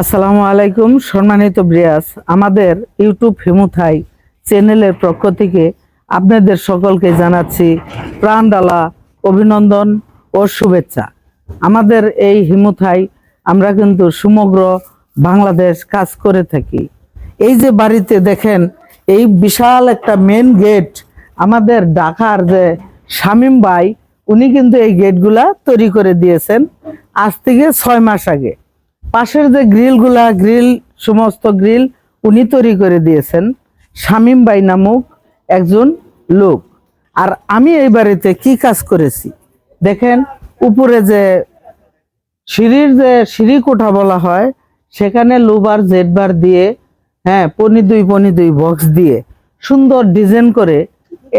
আসসালামু আলাইকুম, সম্মানিত ব্রিয়াস আমাদের ইউটিউব হিমুথাই চ্যানেলের পক্ষ থেকে আপনাদের সকলকে জানাচ্ছি প্রাণডালা অভিনন্দন ও শুভেচ্ছা। আমাদের এই হিমুথাই আমরা কিন্তু সমগ্র বাংলাদেশ কাজ করে থাকি। এই যে বাড়িতে দেখেন, এই বিশাল একটা মেন গেট আমাদের ঢাকার যে শামীম ভাই, উনি কিন্তু এই গেটগুলা তৈরি করে দিয়েছেন আজ থেকে ছয় মাস আগে। পাশের যে গ্রিলগুলা, গ্রিল, সমস্ত গ্রিল উনি তৈরি করে দিয়েছেন। শামীম বাই নামক একজন লোক। আর আমি এই বাড়িতে কি কাজ করেছি? দেখেন, উপরে যে সিঁড়ির যে সিঁড়ি কোঠা বলা হয়, সেখানে লোবার জেডবার দিয়ে হ্যাঁ পনি দুই পনি দুই বক্স দিয়ে সুন্দর ডিজাইন করে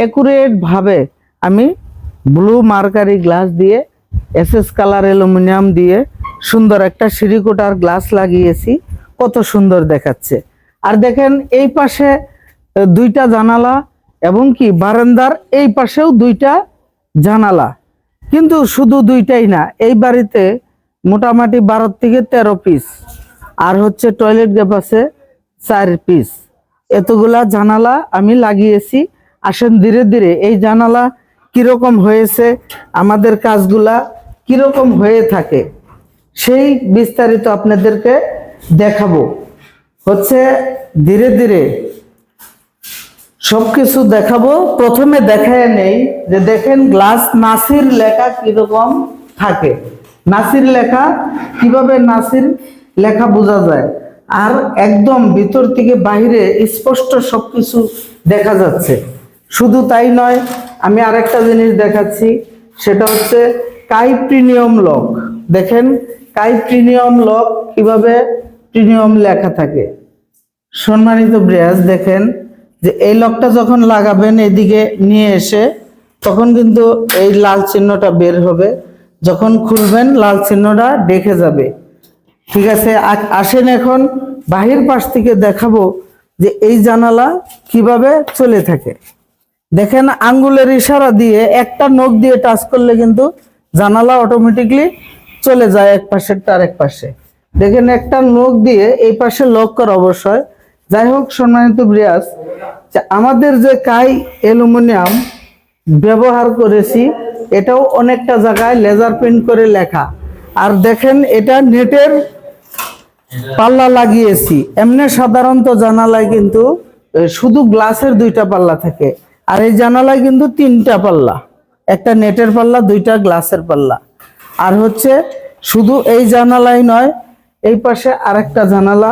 একুরেট ভাবে আমি ব্লু মার্কারি গ্লাস দিয়ে এসএস কালার অ্যালুমিনিয়াম দিয়ে সুন্দর একটা সিঁড়িকোটার গ্লাস লাগিয়েছি। কত সুন্দর দেখাচ্ছে। আর দেখেন, এই পাশে দুইটা জানালা এবং কি বারান্দার এই পাশেও দুইটা জানালা। কিন্তু শুধু দুইটাই না, এই বাড়িতে মোটামুটি বারো থেকে তেরো পিস আর হচ্ছে টয়লেট গ্যাপ আছে চার পিস এতগুলা জানালা আমি লাগিয়েছি। আসেন ধীরে ধীরে, এই জানালা কীরকম হয়েছে, আমাদের কাজগুলা কীরকম হয়ে থাকে। সেই বিস্তারিত আপনাদেরকে দেখাবো। হচ্ছে ধীরে ধীরে সবকিছু দেখাবো। প্রথমে দেখায় নেই যে দেখেন গ্লাস নাসির লেখা কীরকম থাকে। নাসির লেখা, কীভাবে নাসির লেখা বোঝা যায়? আর একদম ভিতর থেকে বাইরে স্পষ্ট সবকিছু দেখা যাচ্ছে। শুধু তাই নয়, আমি আরেকটা জিনিস দেখাচ্ছি। সেটা হচ্ছে কাইপ্রিনিয়ম লক। দেখেন কাই প্রিমিয়াম লক কীভাবে প্রিমিয়াম লেখা থাকে? সম্মানিত ব্রিয়াস দেখেন যে এই লকটা যখন লাগাবেন এদিকে নিয়ে এসে, তখন কিন্তু এই লাল চিহ্নটা বের হবে। যখন খুলবেন, লাল চিহ্নটা দেখে যাবে। ঠিক আছে আসেন এখন বাহির পাশ থেকে দেখাবো যে এই জানালা কীভাবে চলে থাকে। দেখেন আঙ্গুলের ইশারা দিয়ে একটা নখ দিয়ে টাচ করলে কিন্তু জানালা অটোমেটিকলি চলে যায় এক তার এক পাশে। দেখেন একটা নখ দিয়ে এই পাশে লক করা অবশ্যই। যাই হোক, সম্মানিত ব্রিয়াস আমাদের যে কাই অ্যালুমিনিয়াম ব্যবহার করেছি, এটাও অনেকটা জায়গায় লেজার প্রিন্ট করে লেখা। আর দেখেন, এটা নেটের পাল্লা লাগিয়েছি। এমনি সাধারণত জানালায় কিন্তু শুধু গ্লাসের দুইটা পাল্লা থাকে। আর এই জানালায় কিন্তু তিনটা পাল্লা। একটা নেটের পাল্লা, দুইটা গ্লাসের পাল্লা। আর হচ্ছে শুধু এই জানালাই নয় এই পাশে আরেকটা জানালা।